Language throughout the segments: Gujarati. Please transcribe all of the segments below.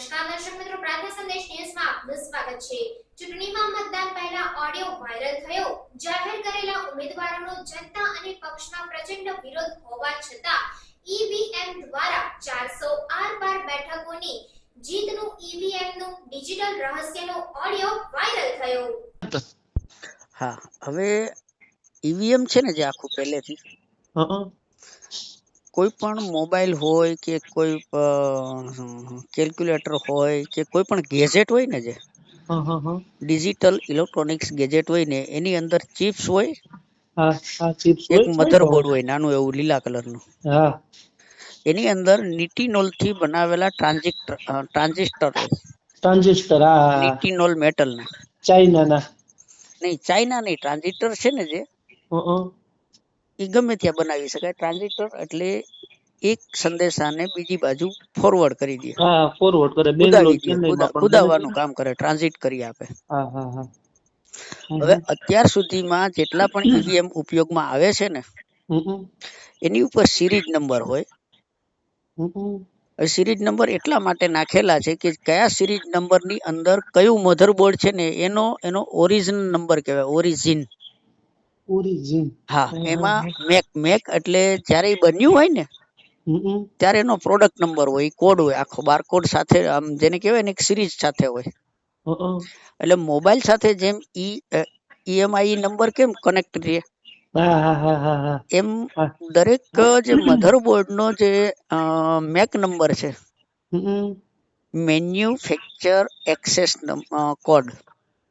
નમસ્કાર દર્શક મિત્રો પ્રાર્થના સંદેશ ન્યૂઝમાં આપનું સ્વાગત છે. ચૂંટણીમાં મતદાન પહેલા ઓડિયો વાયરલ થયો. જાહેર કરેલા ઉમેદવારોનો જનતા અને પક્ષના પ્રચંડ વિરોધ હોવા છતાં ઈવીએમ દ્વારા ચારસો આર પાર બેઠકોની જીતનું ઈવીએમનું ડિજિટલ રહસ્યનો ઓડિયો વાયરલ થયો. હા હવે ઈવીએમ છે ને જે આખું પહેલેથી? હં. કોઈ પણ મોબાઈલ હોય કે કોઈ કેલ્ક્યુલેટર હોય કે કોઈ પણ ગેજેટ હોય ને જે ડિજિટલ ઇલેક્ટ્રોનિક્સ ગેજેટ હોય ને એની અંદર ચિપ્સ હોય એક મધરબોર્ડ હોય નાનું એવું લીલા કલરનું. હા. એની અંદર નિટીનોલથી બનાવેલા ટ્રાન્ઝિસ્ટર ટ્રાન્ઝિસ્ટર ટ્રાન્ઝિસ્ટર હા નિટીનોલ મેટલના ચાઇનાના નહીં ચાઇના નહીં ટ્રાન્ઝિસ્ટર છે ને જે એ ગમે ત્યાં બનાવી શકાય. ટ્રાન્ઝિસ્ટર એટલે એક સંદેશાને બીજી બાજુ ફોરવર્ડ કરી દે. હા ફોરવર્ડ કરે. બેંગ્લોર કુદાવી દે. ચેન્નઈમાં કુદા- પણ કુદાવાનું કામ કરે. ટ્રાન્ઝિટ કરી આપે. હા હા હા. હવે અત્યાર સુધીમાં જેટલા પણ ઈવીએમ ઉપયોગમાં આવે છે ને એની ઉપર સિરીઝ નંબર હોય. સિરીઝ નંબર એટલા માટે નાખેલા છે કે કયા સિરીઝ નંબરની અંદર કયું મધરબોર્ડ છે ને એનો એનો ઓરિજિન નંબર કહેવાય. ઓરિજિન ઓરિજિન હા એમાં મેક મેક એટલે જ્યારે એ બન્યું હોય ને ત્યારે એનો પ્રોડક્ટ નંબર હોય કોડ હોય આખો બારકોડ સાથે આમ જેને કહેવાય ને એક સિરીઝ સાથે હોય. એટલે મોબાઈલ સાથે જેમ ઈ ઈએમઆઈ નંબર કેમ કનેક્ટ રહે હા હા હા હા હા. એમ દરેક જે મધરબોર્ડ નો જે મેક નંબર છે. મેન્યુફેક્ચર એક્સેસ કોડ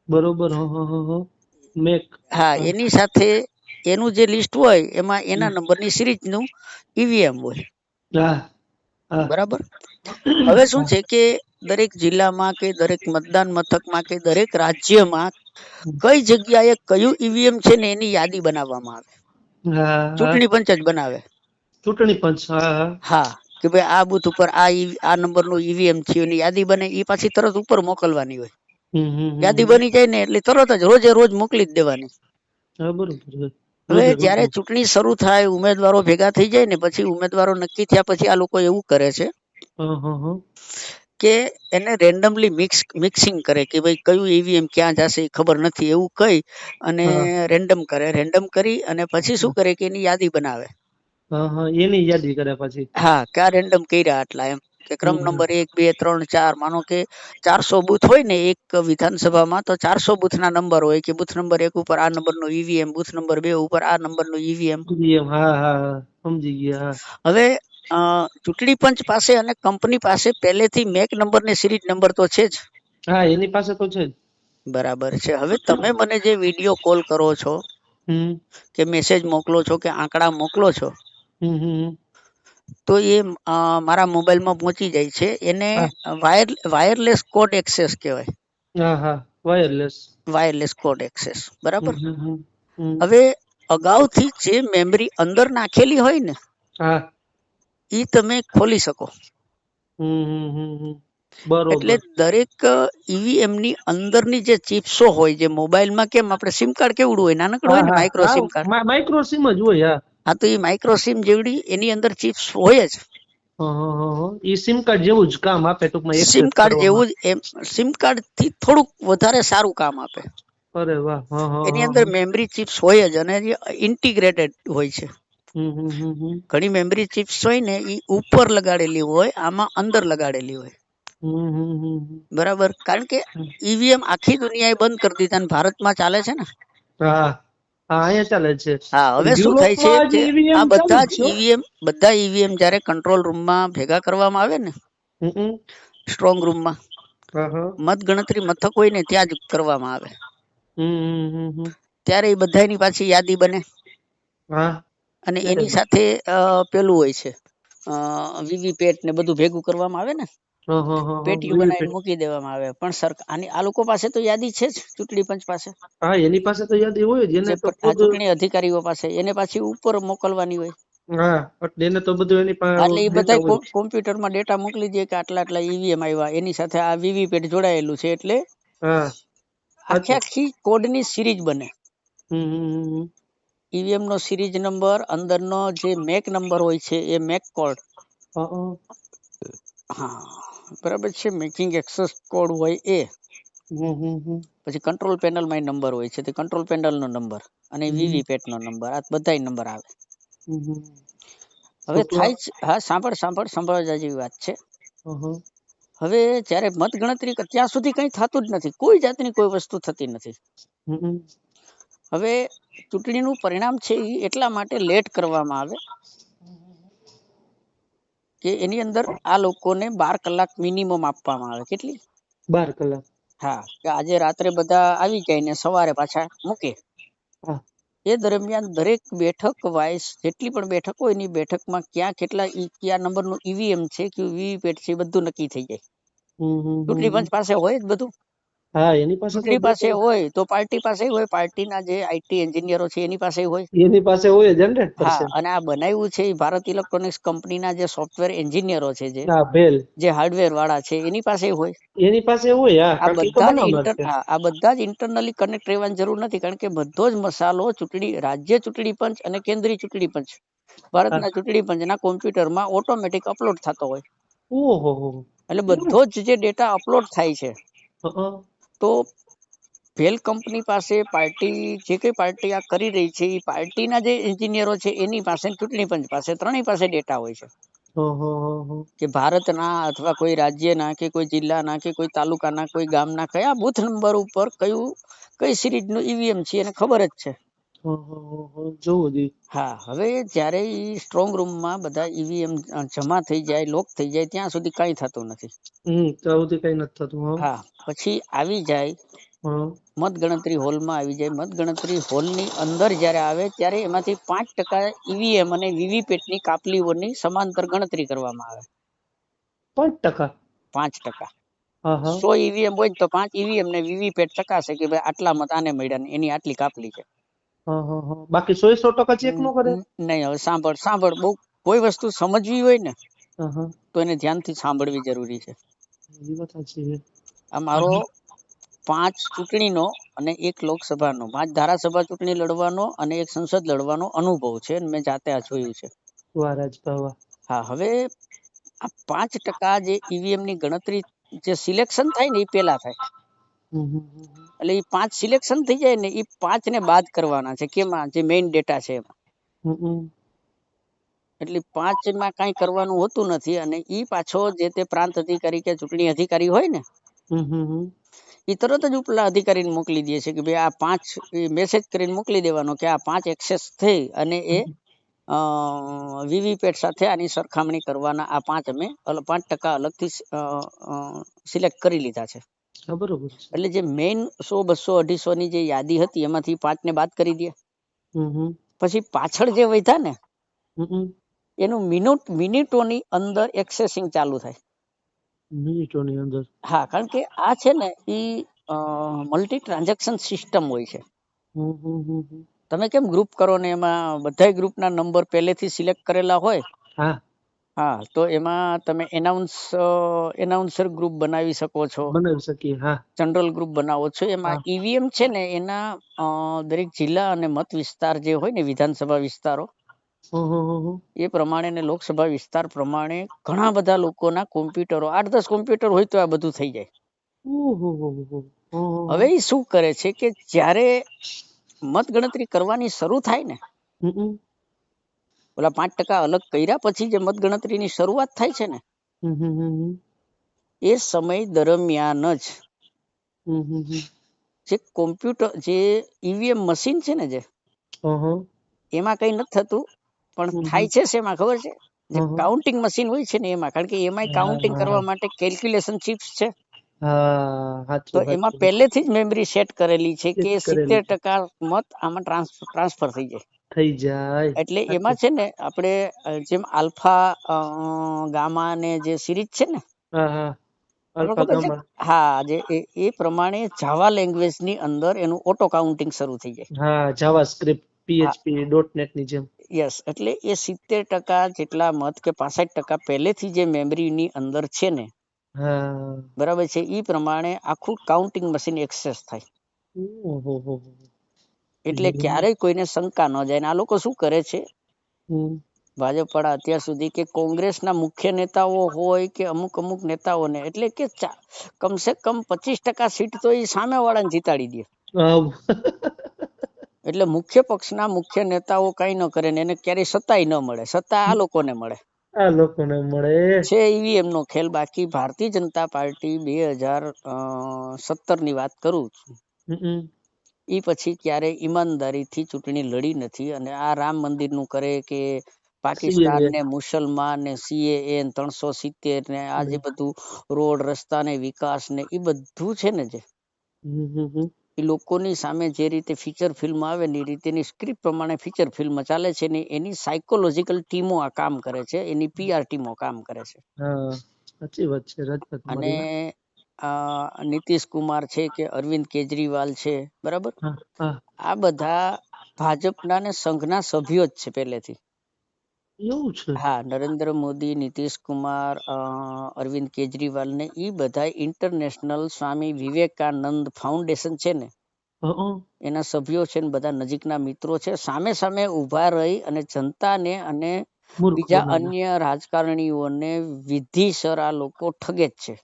બરોબર હં. એની સાથે એનું જે લિસ્ટ હોય એમાં એના નંબરની સિરીઝનું ઈવીએમ હોય. હા હા. બરાબર? હવે શું છે કે દરેક જિલ્લામાં કે દરેક મતદાન મથકમાં કે દરેક રાજ્યમાં કઈ જગ્યાએ કયું ઈવીએમ છે ને એની યાદી બનાવવામાં આવે? ચૂંટણી પંચ જ બનાવે. ચૂંટણી પંચ હા કે ભાઈ આ બુથ ઉપર આ ઈ- આ નંબરનું ઈવીએમ થયું એની યાદી બને એ પાછી તરત ઉપર મોકલવાની હોય. યાદી બની જાય ને એટલે તરત જ રોજે રોજ મોકલી જ દેવાની. હવે જયારે ચૂંટણી શરૂ થાય ઉમેદવારો ભેગા થઈ જાય ને પછી ઉમેદવારો નક્કી થયા પછી આ લોકો એવું કરે છે કે એને રેન્ડમલી મિક્સ મિક્સિંગ કરે કે ભાઈ કયું ઈવીએમ ક્યાં જશે ખબર નથી એવું કહી અને રેન્ડમ કરે. રેન્ડમ કરી અને પછી શું કરે કે એની યાદી બનાવે. એની યાદી કરે પછી. હા કે આ રેન્ડમ કર્યા આટલા એમ. કે ક્રમ નંબર એક બે ત્રણ ચાર માનો કે ચારસો બુથ હોય ને એક વિધાનસભામાં તો ચારસો બુથ ના નંબર હોય કે બુથ નંબર એક ઉપર આ નંબર નો ઈવીએમ બુથ નંબર બે ઉપર આ નંબર નો ઈવીએમ હા હા સમજી ગયા હવે ચૂંટણી પંચ પાસે અને કંપની પાસે પહેલેથી મેક નંબર ને સિરીઝ નંબર તો છે જ. હા એની પાસે તો છે જ. બરાબર છે. હવે તમે મને જે વીડિયો કોલ કરો છો કે મેસેજ મોકલો છો કે આંકડા મોકલો છો. તો એ મારા મોબાઈલમાં પહોંચી જાય છે. એને વાયર વાયરલેસ કોડ એક્સેસ કહેવાય. હા વાયરલેસ. Wireless code access. બરાબર. હવે અગાઉથી જે મેમરી અંદર નાખેલી હોય ને હા. એ તમે ખોલી શકો. એટલે દરેક ઈવીએમની અંદરની જે ચિપ્સો હોય જે મોબાઈલમાં કેમ આપણે સિમ કાર્ડ કેવડું હોય? નાનકડું હોય ને micro SIM card. Micro SIM જ હોય હા. હા તો એ માઇક્રો સિમ જેવડી એની અંદર ચિપ્સ હોય જ. ઈ સિમ કાર્ડ જેવું જ કામ આપે ટૂંકમાં સિમ કાર્ડ જેવું જ એમ સિમ કાર્ડથી થોડુંક વધારે સારું કામ આપે. અરે વાહ એની અંદર. મેમરી ચિપ્સ હોય જ અને ઇન્ટિગ્રેટેડ હોય છે. ઘણી મેમરી ચિપ્સ હોય ને એ ઉપર લગાડેલી હોય આમાં અંદર લગાડેલી હોય. બરાબર? કારણ કે ઈવીએમ આખી દુનિયાએ બંધ કરી દીધા ભારતમાં ચાલે છે ને? હા. હા અહીંયા ચાલે છે હા હવે શું થાય છે EVM આ બધા જ. ઈવીએમ બધા ઈવીએમ જ્યારે કંટ્રોલ રૂમમાં ભેગા કરવામાં આવે ને. સ્ટ્રોંગ રૂમમાં. મત ગણતરી મથક હોય ને ત્યાં જ કરવામાં આવે. ત્યારે એ બધાની પાછી યાદી બને હા અને એની સાથે પેલું હોય છે વીવીપેટ ને બધું ભેગું કરવામાં આવે ને. પેટીયું બનાવીને મૂકી દેવામાં આવે. પણ સરકાર આની આ લોકો પાસે તો યાદી છે જ ચૂંટણી પંચ પાસે. હા એની પાસે તો યાદી હોય જ. એને ચૂંટણી અધિકારીઓ પાસે એને પાછી ઉપર મોકલવાની હોય. હા એને તો બધું એની પાસે એટલે એ બધા કોમ્પ્યુટરમાં ડેટા મોકલી દે કે આટલા આટલા ઈવીએમ આવ્યા એની સાથે આ વીવીપેટ જોડાયેલું છે એટલે હા. આખી આખી કોડની સિરીઝ બને. ઈવીએમ નો સિરીઝ નંબર અંદરનો જે મેક નંબર હોય છે એ મેક કોડ. હા. બરાબર છે મેકિંગ એક્સેસ કોડ હોય એ પછી કંટ્રોલ પેનલમાં નંબર હોય છે તે કંટ્રોલ પેનલનો નંબર અને હમ. વીવીપેટ નો નંબર આ બધાય નંબર આવે. હવે થાય છે હા સાંભળ સાંભળ સાંભળવા જેવી વાત છે હવે જ્યારે મત ગણતરી ત્યાં સુધી કંઈ થતું જ નથી કોઈ જાતની કોઈ વસ્તુ થતી નથી. હવે ચૂંટણીનું પરિણામ છે એ એટલા માટે લેટ કરવામાં આવે કે એની અંદર આ લોકોને બાર કલાક મિનિમમ આપવામાં આવે. કેટલી? બાર કલાક. હા કે આજે રાત્રે બધા આવી જાય ને સવારે પાછા મૂકે. એ દરમિયાન દરેક બેઠક વાઇસ જેટલી પણ બેઠક હોય એની બેઠકમાં ક્યાં કેટલા ઈ કયા નંબરનું ઈવીએમ છે કે વીવીપેટ છે એ બધું નક્કી થઈ જાય. ચૂંટણી પંચ પાસે હોય જ બધું. હા એની પાસે ચૂંટણી પાસે હોય. તો પાર્ટી પાસે હોય પાર્ટીના જે આઈટી એન્જિનિયરો છે એની પાસે હોય. એની પાસે હોય જનરેટ હા અને આ બનાવ્યું છે ભારત ઇલેક્ટ્રોનિક્સ કંપનીના જે સોફ્ટવેર એન્જિનિયરો છે જે. જે હાર્ડવેર વાળા છે એની પાસે હોય. એની પાસે હોય આ બધા આ બધા જ ઇન્ટરનલી કનેક્ટ રહેવાની જરૂર નથી કારણ કે બધો જ મસાલો ચૂંટણી રાજ્ય ચૂંટણી પંચ અને કેન્દ્રીય ચૂંટણી પંચ. ભારતના ચૂંટણી પંચના કોમ્પ્યુટરમાં ઓટોમેટિક અપલોડ થતો હોય. ઓહો. એટલે બધો જ જે ડેટા અપલોડ થાય છે. તો ભેલ કંપની પાસે પાર્ટી જે કંઈ પાર્ટી આ કરી રહી છે એ પાર્ટીના જે એન્જિનિયરો છે એની પાસે ચૂંટણી પંચ પાસે ત્રણેય પાસે ડેટા હોય છે. કે ભારતના અથવા કોઈ રાજ્યના કે કોઈ જિલ્લાના કે કોઈ તાલુકાના કોઈ ગામના કયા બૂથ નંબર ઉપર કયું કઈ સિરીઝનું ઈવીએમ છે એને ખબર જ છે. જોવું હા હવે જ્યારે ઈ સ્ટ્રોંગ રૂમમાં બધા ઈવીએમ જમા થઈ જાય લોક થઈ જાય ત્યાં સુધી કઈ થતું નથી. હમ ત્યાં સુધી કઈ નથી થતું હા. પછી આવી જાય. મત ગણતરી હોલમાં આવી જાય. મત ગણતરી હોલની અંદર જ્યારે આવે ત્યારે એમાંથી પાંચ ટકા ઈવીએમ અને વીવીપેટની કાપલીઓની સમાંતર ગણતરી કરવામાં આવે. પાંચ ટકા? પાંચ ટકા. સો ઈવીએમ હોય તો પાંચ ઈવીએમ ને વીવીપેટ ચકાશે કે ભાઈ આટલા મત આને મળ્યા ને એની આટલી કાપલી છે. બાકી સો સો ટકા ચેક નો કરે? નહીં હવે સાંભળ સાંભળ. બહુ કોઈ વસ્તુ સમજવી હોય ને તો એને ધ્યાનથી સાંભળવી જરૂરી છે. આ મારો પાંચ ચૂંટણીનો અને એક લોકસભાનો પાંચ ધારાસભા ચૂંટણી લડવાનો અને એક સંસદ લડવાનો અનુભવ છે અને મેં જાતે આ જોયું છે. હા હવે આ પાંચ ટકા જે ઈવીએમની ગણતરી જે સિલેક્શન થાય ને એ પેલા થાય. એટલે એ પાંચ સિલેક્શન થઈ જાય ને એ પાંચ ને બાદ કરવાના છે. કેમાં? જે મેઇન ડેટા છે એમાં. એટલે પાંચમાં કઈ કરવાનું હોતું નથી અને ઈ પાછો જે તે પ્રાંત અધિકારી કે ચૂંટણી અધિકારી હોય ને. એ તરત જ ઉપલા અધિકારીને મોકલી દે છે કે ભાઈ આ પાંચ મેસેજ કરીને મોકલી દેવાનો કે આ પાંચ એક્સેસ થઈ અને એ વીવીપેટ સાથે આની સરખામણી કરવાના આ પાંચ અમે પાંચ ટકા અલગથી સિલેક્ટ કરી લીધા છે. બરોબર એટલે જે મેઇન સો બસો અઢીસો ની જે યાદી હતી એમાંથી પાંચ ને બાદ કરી દે. પછી પાછળ જે વધ્યા ને. એનું મિનિટ મિનિટોની અંદર એક્સેસિંગ ચાલુ થાય. મિનિટોની અંદર. હા કારણ કે આ છે ને એ મલ્ટી ટ્રાન્ઝેક્શન સિસ્ટમ હોય છે. તમે કેમ ગ્રુપ કરો ને એમાં બધાય ગ્રુપના નંબર પહેલેથી સિલેક્ટ કરેલા હોય? હા. હા તો એમાં તમે એનાઉન્સ એનાઉન્સર ગ્રુપ બનાવી શકો છો બનાવી શકીએ હા જનરલ ગ્રુપ બનાવો છો એમાં હા. ઈવીએમ છે ને એના અ, દરેક જિલ્લા અને મત વિસ્તાર જે હોય ને વિધાનસભા વિસ્તારો હમ હમ હમ હમ. એ પ્રમાણે ને લોકસભા વિસ્તાર પ્રમાણે ઘણા બધા લોકોના કોમ્પ્યુટરો આઠ દસ કોમ્પ્યુટર હોય તો આ બધું થઈ જાય હવે એ શું કરે છે કે જ્યારે મત ગણતરી કરવાની શરૂ થાય ને હમ હમ. ઓલા પાંચ ટકા અલગ કર્યા પછી જે મત ગણતરીની શરૂઆત થાય છે ને. એ સમય દરમિયાન જ. જે કોમ્પ્યુટર જે ઈવીએમ મશીન છે ને જે. એમાં કઈ નથી થતું પણ થાય છે શેમાં ખબર છે જે. કાઉન્ટિંગ મશીન હોય છે ને એમાં કારણ કે એમાં કાઉન્ટિંગ કરવા માટે કેલ્ક્યુલેશન ચિપ્સ છે તો એમાં પહેલેથી જ મેમરી સેટ કરેલી છે કે સિત્તેર ટકા મત આમાં ટ્રાન્સફર થઈ જાય થઈ જાય. એટલે એમાં છે ને આપણે જેમ આલ્ફા ગામા ને જે સિરીઝ છે ને હા જે એ પ્રમાણે જાવા લેંગ્વેજની અંદર એનું ઓટો કાઉન્ટિંગ શરૂ થઈ જાય. હા જાવા સ્ક્રિપ્ટ પીએચપી ડોટ નેટની જેમ. યસ એટલે એ સિત્તેર ટકા જેટલા મત કે પાસઠ ટકા પહેલેથી જે મેમરી ની અંદર છે ને બરાબર છે? એ પ્રમાણે આખું કાઉન્ટિંગ મશીન એક્સેસ થાય. એટલે ક્યારેય કોઈને શંકા ન જાય. આ લોકો શું કરે છે? ભાજપ વાળા અત્યાર સુધી કે કોંગ્રેસના મુખ્ય નેતાઓ હોય કે અમુક અમુક નેતાઓને એટલે કે કમસે કમ પચીસ ટકા સીટ તો એ સામે વાળાને જીતાડી દે. એટલે મુખ્ય પક્ષના મુખ્ય નેતાઓ કઈ ન કરે ને એને ક્યારેય સત્તાય ન મળે. સત્તા આ લોકોને મળે. આ લોકોને મળે. છે એવી એમનો ખેલ. બાકી ભારતીય જનતા પાર્ટી બે હજાર સત્તરની વાત કરું છું. ઈ પછી ક્યારે ઈમાનદારીથી ચૂંટણી લડી નથી અને આ રામ મંદિરનું કરે કે પાકિસ્તાન ને મુસલમાન ને સીએએ ત્રણસો સિત્તેર ને આ જે બધું રોડ રસ્તા ને વિકાસ ને એ બધું છે ને જે. એ લોકોની સામે જે રીતે ફીચર ફિલ્મ આવે ને એ રીતેની સ્ક્રિપ્ટ પ્રમાણે ફીચર ફિલ્મ ચાલે છે ને એની સાયકોલોજીકલ ટીમો આ કામ કરે છે એની પીઆર ટીમો કામ કરે છે. સાચી વાત છે અને આ નીતિશ કુમાર છે કે અરવિંદ કેજરીવાલ છે બરાબર? આ બધા ભાજપના ને સંઘના સભ્યો જ છે પહેલેથી. એવું છે? હા નરેન્દ્ર મોદી નીતિશ કુમાર અરવિંદ કેજરીવાલ ને એ બધા ઇન્ટરનેશનલ સ્વામી વિવેકાનંદ ફાઉન્ડેશન છે ને. એના સભ્યો છે ને બધા નજીકના મિત્રો છે. સામે સામે ઊભા રહી અને જનતાને અને બીજા અન્ય રાજકારણીઓને વિધિસર આ લોકો ઠગે જ છે.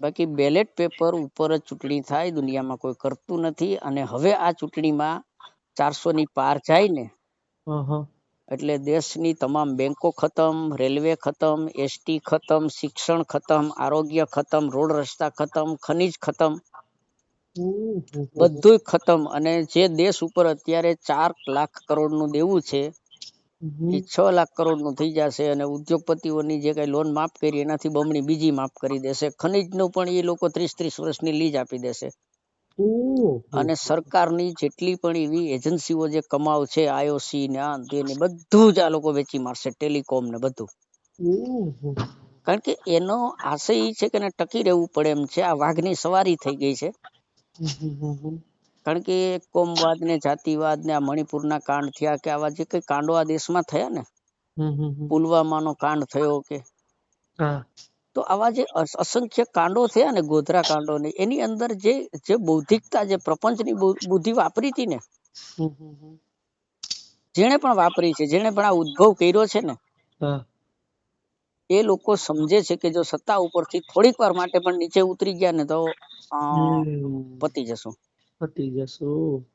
બાકી બેલેટ પેપર ઉપર જ ચૂંટણી થાય દુનિયામાં કોઈ કરતું નથી અને હવે આ ચૂંટણીમાં ચારસો ની પાર જાય ને એટલે દેશની તમામ બેંકો ખતમ રેલવે ખતમ એસટી ખતમ શિક્ષણ ખતમ આરોગ્ય ખતમ રોડ રસ્તા ખતમ ખનીજ ખતમ. બધુંય ખતમ અને જે દેશ ઉપર અત્યારે ચાર લાખ કરોડનું દેવું છે. એ છ લાખ કરોડનું થઈ જશે અને ઉદ્યોગપતિઓની જે કઈ લોન માફ કરી એનાથી બમણી બીજી માફ કરી દેશે. ખનીજનું પણ એ લોકો ત્રીસ ત્રીસ વર્ષની લીજ આપી દેશે. અને સરકારની જેટલી પણ એવી એજન્સીઓ જે કમાવ છે આઈઓસી ને આ તે ને બધું જ આ લોકો વેચી મારશે ટેલિકોમ ને બધું. કારણ કે એનો આશય ઈ છે કે એને ટકી રહેવું પડે એમ છે. આ વાઘની સવારી થઈ ગઈ છે. કારણ કે કોમવાદ ને જાતિવાદ ને આ મણિપુરના કાંડ થયા કે આવા જે કઈ કાંડો આ દેશમાં થયા ને. પુલવામાનો કાંડ થયો કે. તો આવા જે અસંખ્ય કાંડો થયા ને ગોધરા કાંડો ને એની અંદર જે જે બૌદ્ધિકતા જે પ્રપંચની બુદ્ધિ વાપરી હતી ને. જેણે પણ વાપરી છે જેણે પણ આ ઉદ્ભવ કર્યો છે ને એ લોકો સમજે છે કે જો સત્તા ઉપરથી થોડીક વાર માટે પણ નીચે ઉતરી ગયા ને તો પતી જશું. પતી જશો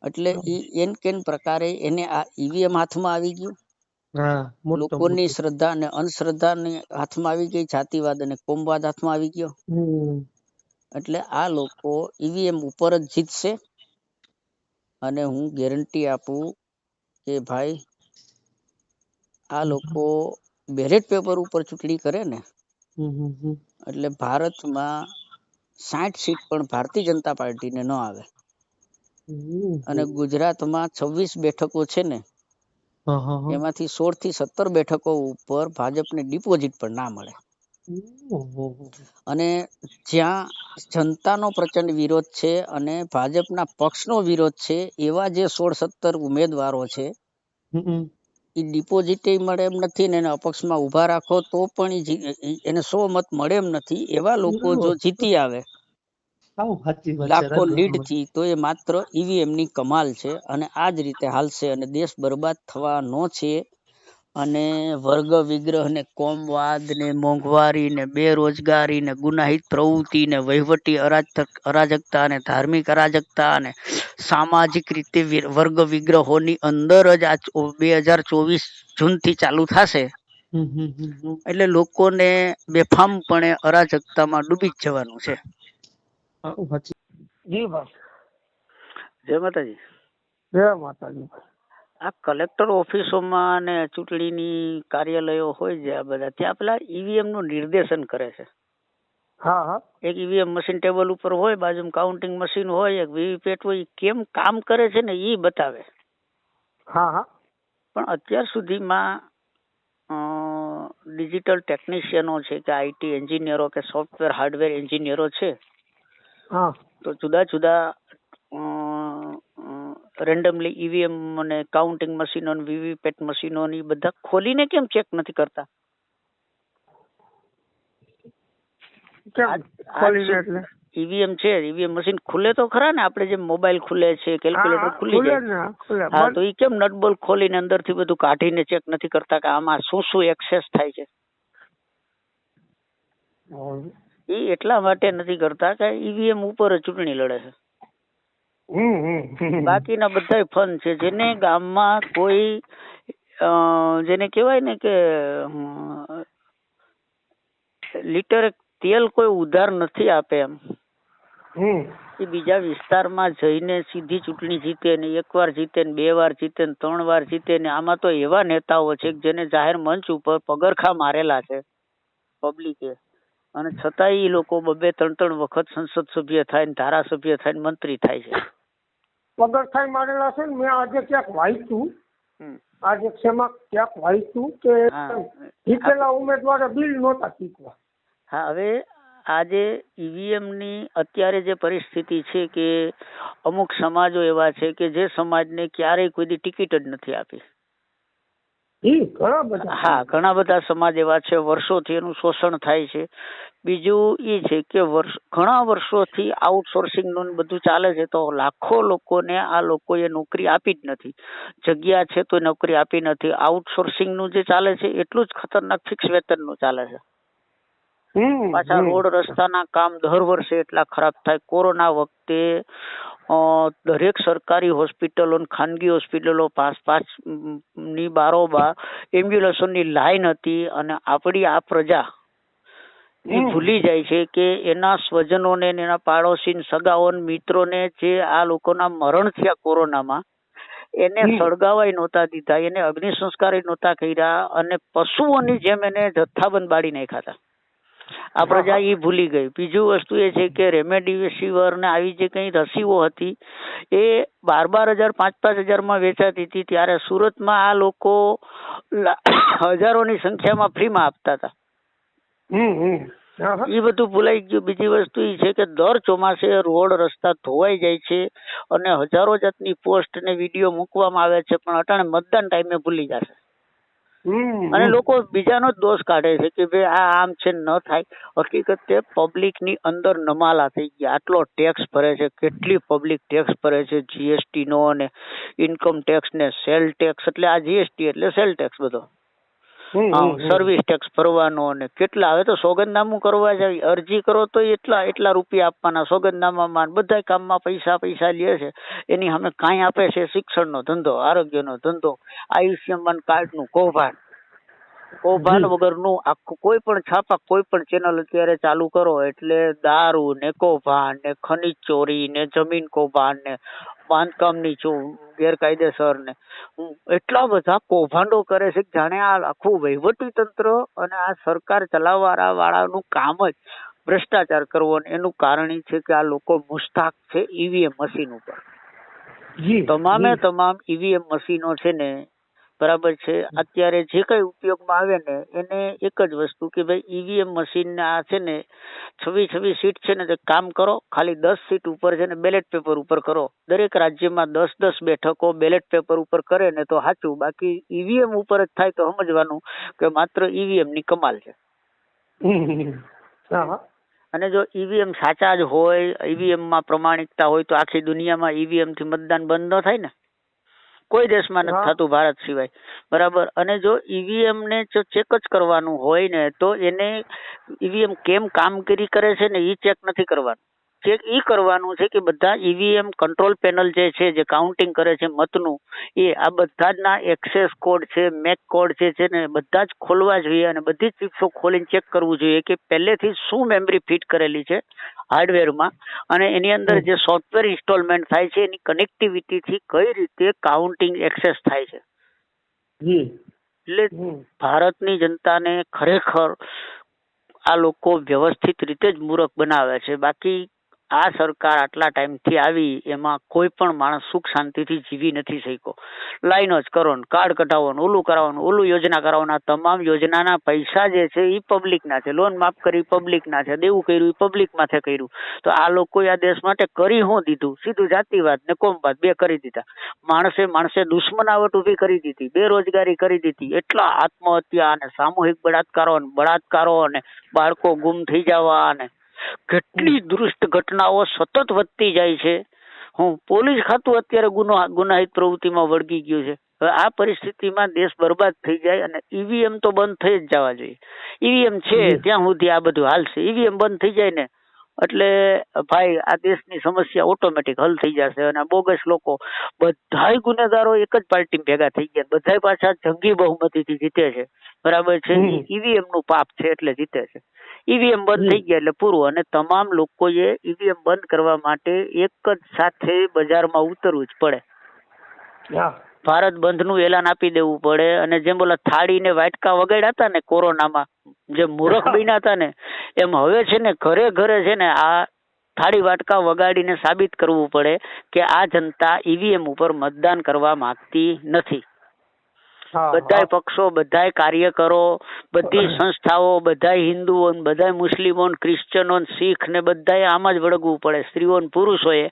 એટલે એન કેન પ્રકારે એને આ ઈવીએમ હાથમાં આવી ગયું? હા લોકોની શ્રદ્ધા અને અંધશ્રદ્ધા હાથમાં આવી ગઈ જાતિવાદ અને કોમવાદ હાથમાં આવી ગયો? એટલે આ લોકો ઈવીએમ ઉપર જ જીતશે અને હું ગેરંટી આપું કે ભાઈ આ લોકો બેલેટ પેપર ઉપર ચૂંટણી કરે ને. એટલે ભારતમાં સાઠ સીટ પણ ભારતીય જનતા પાર્ટીને ન આવે. અને ગુજરાતમાં છવ્વીસ બેઠકો છે ને એમાંથી સોળથી સત્તર બેઠકો ઉપર ભાજપને ડિપોઝિટ પણ ના મળે. અને જ્યાં જનતાનો પ્રચંડ વિરોધ છે અને ભાજપના પક્ષનો વિરોધ છે એવા જે સોળ સત્તર ઉમેદવારો છે. એ ડિપોઝિટ મળે એમ નથી ને એને અપક્ષમાં ઊભા રાખો તો પણ એને સો મત મળે એમ નથી એવા લોકો જો જીતી આવે સાવ સાચી વાત લાખો લીડથી તો એ માત્ર ઈવીએમની કમાલ છે અને આ જ રીતે હાલશે અને દેશ બરબાદ થવાનો છે. અને વર્ગ વિગ્રહ ને કોમવાદ ને મોંઘવારી ને બેરોજગારી ને ગુનાહિત પ્રવૃત્તિ ને વહીવટી અરાજક અરાજકતા ને ધાર્મિક અરાજકતા ને સામાજિક રીતે વર્ગ વિગ્રહોની અંદર જ આ બે હજાર ચોવીસ જૂનથી ચાલુ થશે. એટલે લોકોને બેફામપણે અરાજકતામાં ડૂબી જવાનું છે. જી ભાઈ. જય માતાજી. જય માતાજી. આ કલેક્ટર ઓફિસોમાં ને ચૂંટણીની કાર્યાલયો હોય છે આ બધા ત્યાં પેલા ઈવીએમનું નિર્દેશન કરે છે. હા હા. એક ઈવીએમ મશીન ટેબલ ઉપર હોય બાજુમાં કાઉન્ટિંગ મશીન હોય એક વીવીપેટ હોય કેમ કામ કરે છે ને એ બતાવે. હા હા. પણ અત્યાર સુધીમાં ડિજિટલ ટેકનિશિયનો છે કે આઈટી એન્જિનિયરો કે સોફ્ટવેર હાર્ડવેર એન્જિનિયરો છે હા. તો જુદા જુદા રેન્ડમલી ઈવીએમ અને કાઉન્ટિંગ મશીનો વીવીપેટ મશીનો ની બધા ખોલીને કેમ ચેક નથી કરતા? એટલે? ઈવીએમ છે ઈવીએમ મશીન ખુલે તો ખરા ને? આપણે જેમ મોબાઈલ ખુલે છે કેલ્ક્યુલેટર ખુલી ખુલે જાય. હા તો ઈ કેમ નટબોલ ખોલીને અંદરથી બધું કાઢીને ચેક નથી કરતા કે આમાં શું શું એક્સેસ થાય છે? ઈ એટલા માટે નથી કરતા કે ઈવીએમ ઉપર જ ચૂંટણી લડે છે. બાકીના બધા ફન છે. જેને ગામમાં કોઈ જેને કહેવાય ને કે લીટર તેલ કોઈ ઉધાર નથી આપે એમ. એ બીજા વિસ્તારમાં જઈને સીધી ચૂંટણી જીતે ને એક વાર જીતે ને બે વાર જીતે ને ત્રણ વાર જીતે ને આમાં તો એવા નેતાઓ છે કે જેને જાહેર મંચ ઉપર પગરખા મારેલા છે પબ્લિકે અને છતાંય એ લોકો બબે ત્રણ ત્રણ વખત સંસદ સભ્ય થાય ને ધારાસભ્ય થાય ને મંત્રી થાય છે. પગથાઈ મારેલા છે ને મેં આજે ક્યાંક વાંચ્યું. આજે શેમાં ક્યાંક વાંચ્યું કે હા. જીતેલા ઉમેદવારે બિલ નહોતા જીતવા હા હવે આજે ઈવીએમની અત્યારે જે પરિસ્થિતિ છે કે અમુક સમાજો એવા છે કે જે સમાજને ક્યારેય કોઈ ટિકિટ જ નથી આપી. ઘણા બધા. હા, ઘણા બધા સમાજ એવા છે, વર્ષોથી એનું શોષણ થાય છે. બીજું એ છે કે વર્ષ, ઘણા વર્ષોથી આઉટસોર્સિંગનું બધું ચાલે છે, તો લાખો લોકોને આ લોકોએ નોકરી આપી જ નથી. જગ્યા છે તો નોકરી આપી નથી. આઉટસોર્સિંગનું જે ચાલે છે, એટલું જ ખતરનાક ફિક્સ વેતનનું ચાલે છે. પાછા રોડ રસ્તાના કામ દર વર્ષે એટલા ખરાબ થાય. કોરોના વખતે દરેક સરકારી હોસ્પિટલો ખાનગી હોસ્પિટલો પાંચ પાંચની બારોબાર એમ્બ્યુલન્સોની લાઈન હતી અને આપણી આ પ્રજા એ ભૂલી જાય છે કે એના સ્વજનોને ને એના પાડોશી ને સગાઓ ને મિત્રોને જે આ લોકોના મરણ થયા કોરોનામાં એને સળગાવાય નહોતા દીધા એને અગ્નિ સંસ્કાર નહોતા કર્યા અને પશુઓની જેમ એને જથ્થાબંધ બાળી નાખ્યા હતા. આ પ્રજા ઈ ભૂલી ગઈ. બીજું વસ્તુ એ છે કે રેમેડિસિવિર ને આવી જે કઈ રસીઓ હતી એ બાર બાર હજાર પાંચ પાંચ હજારમાં વેચાતી હતી. ત્યારે સુરતમાં આ લોકો હજારોની સંખ્યામાં ફ્રીમાં આપતા હતા. એ બધું ભૂલાઈ ગયું. બીજી વસ્તુ એ છે કે દર ચોમાસે રોડ રસ્તા ધોવાઈ જાય છે અને હજારો જાતની પોસ્ટ ને વીડિયો મૂકવામાં આવે છે પણ અટાણે મતદાન ટાઈમે ભૂલી જશે. અને લોકો બીજાનો જ દોષ કાઢે છે કે ભાઈ આ આમ છે ન થાય. હકીકતે પબ્લિકની અંદર નમાલા થઈ ગયા. આટલો ટેક્સ ભરે છે, કેટલી પબ્લિક ટેક્સ ભરે છે જીએસટી નો અને ઇન્કમ ટેક્સ ને સેલ ટેક્સ એટલે આ જીએસટી એટલે સેલ ટેક્સ બધો. સર્વિસ ટેક્સ ભરવાનો અને કેટલા હવે તો સોગંદનામું કરવા જાય અરજી કરો તો એટલા એટલા રૂપિયા આપવાના. સોગંદનામામાં બધા કામમાં પૈસા પૈસા લે છે. એની અમે કાંઈ આપે છે શિક્ષણનો ધંધો આરોગ્યનો ધંધો આયુષ્યમાન કાર્ડનું કૌભાંડ. કૌભાંડ. વગરનું આખું કોઈ પણ છાપા કોઈ પણ ચેનલ અત્યારે ચાલુ કરો. એટલે દારૂ ને કૌભાંડ ને ખનીજ ચોરી ને જમીન કૌભાંડ ને બાંધકામની છું ગેરકાયદેસર ને હું એટલા બધા કૌભાંડો કરે છે કે જાણે આ આખું વહીવટી તંત્ર અને આ સરકાર ચલાવવા વાળાનું કામ જ ભ્રષ્ટાચાર કરવો એનું કારણ ઈ છે કે આ લોકો મુસ્તાક છે ઈવીએમ મશીન ઉપર. તમામે તમામ ઈવીએમ મશીનો છે ને બરાબર છે. અત્યારે જે કઈ ઉપયોગમાં આવે ને એને એક જ વસ્તુ કે ભાઈ ઈવીએમ મશીન આ છે ને છવ્વીસ છવ્વીસ સીટ છે ને તે કામ કરો ખાલી દસ સીટ ઉપર છે ને બેલેટ પેપર ઉપર કરો. દરેક રાજ્યમાં દસ દસ બેઠકો બેલેટ પેપર ઉપર કરે ને તો સાચું બાકી ઈવીએમ ઉપર જ થાય તો સમજવાનું કે માત્ર ઈવીએમની કમાલ છે. અને જો ઈવીએમ સાચા જ હોય ઈવીએમમાં પ્રમાણિકતા હોય તો આખી દુનિયામાં ઈવીએમથી મતદાન બંધ ન થાય ને? કોઈ દેશમાં નથી થતું ભારત સિવાય. બરાબર? અને જો ઈવીએમ ને જો ચેક જ કરવાનું હોય ને તો એને ઈવીએમ કેમ કામગીરી કરે છે ને એ ચેક નથી કરવાનું. ચેક ઈ કરવાનું છે કે બધા ઈવીએમ કંટ્રોલ પેનલ જે છે જે કાઉન્ટિંગ કરે છે મતનું એ આ બધા જ ના એક્સેસ કોડ છે મેક કોડ છે છે ને બધા જ ખોલવા જોઈએ અને બધી જ ચિપ્સો ખોલીને ચેક કરવું જોઈએ કે પહેલેથી શું મેમરી ફિટ કરેલી છે હાર્ડવેરમાં અને એની અંદર જે સોફ્ટવેર ઇન્સ્ટોલમેન્ટ થાય છે એની કનેક્ટિવિટીથી કઈ રીતે કાઉન્ટિંગ એક્સેસ થાય છે. જી. એટલે ભારતની જનતાને ખરેખર આ લોકો વ્યવસ્થિત રીતે જ મૂરખ બનાવે છે. બાકી આ સરકાર આટલા ટાઈમથી આવી, એમાં કોઈ પણ માણસ સુખ શાંતિથી જીવી નથી શક્યો. લાઈનો જ કરો ને, કાર્ડ કઢાવો ઓલું કરાવવાનું ઓલું યોજના કરાવવાના તમામ યોજનાના પૈસા જે છે એ પબ્લિકના છે. લોન માફ કરી પબ્લિકના છે, દેવું કર્યું એ પબ્લિક માથે કર્યું. તો આ લોકોએ આ દેશ માટે કરી હું દીધું? સીધું જાતિવાદ ને કોમવાદ બે કરી દીધા. માણસે માણસે દુશ્મનાવટ ઊભી કરી દીધી, બેરોજગારી કરી દીધી. એટલા આત્મહત્યા અને સામૂહિક બળાત્કારો અને બળાત્કારો અને બાળકો ગુમ થઈ જવા અને કેટલી દુરુસ્ત ઘટનાઓ સતત વધતી જાય છે. હું પોલીસ ખાતું અત્યારે ગુનો ગુનાહિત પ્રવૃત્તિમાં વળગી ગયું છે. હવે આ પરિસ્થિતિમાં દેશ બરબાદ થઈ જાય અને ઈવીએમ તો બંધ થઈ જ જવા જોઈએ. ઈવીએમ છે ત્યાં સુધી આ બધું હાલશે. ઈવીએમ બંધ થઈ જાય ને એટલે ભાઈ આ દેશની સમસ્યા ઓટોમેટિક હલ થઈ જશે અને બોગસ લોકો બધાય ગુનેગારો એક જ પાર્ટી ભેગા થઈ ગયા. બધાય પાછા જંગી બહુમતીથી જીતે છે. બરાબર છે? ઈવીએમનું પાપ છે એટલે જીતે છે. ઈવીએમ બંધ થઈ ગયા એટલે પૂરું. અને તમામ લોકોએ ઈવીએમ બંધ કરવા માટે એક જ સાથે બજારમાં ઉતરવું જ પડે. ભારત બંધનું એલાન આપી દેવું પડે. અને જેમ બોલા થાળી ને વાટકા વગાડ્યા હતા ને કોરોનામાં જે મૂરખ બન્યા હતા ને એમ હવે છે ને ઘરે ઘરે છે ને આ થાળી વાટકા વગાડીને સાબિત કરવું પડે કે આ જનતા ઈવીએમ ઉપર મતદાન કરવા માંગતી નથી. હા બધાય પક્ષો બધા કાર્યકરો બધી સંસ્થાઓ બધા હિન્દુઓ બધા મુસ્લિમો ક્રિશ્ચનો શીખ ને બધાય આમ જ વળગવું પડે. સ્ત્રીઓ ને પુરુષોએ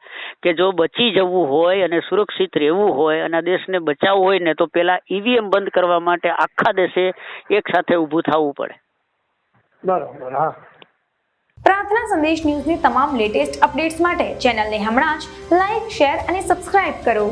કે જો બચી જવું હોય અને સુરક્ષિત રહેવું હોય અને દેશને બચાવવું હોય ને તો પેલા ઈવીએમ બંધ કરવા માટે આખા દેશે એક સાથે ઊભું થવું પડે. બરોબર હા. પ્રાર્થના સંદેશ ન્યૂઝની તમામ લેટેસ્ટ અપડેટ્સ માટે ચેનલને હમણાં જ લાઇક શેર અને સબસ્ક્રાઇબ કરો.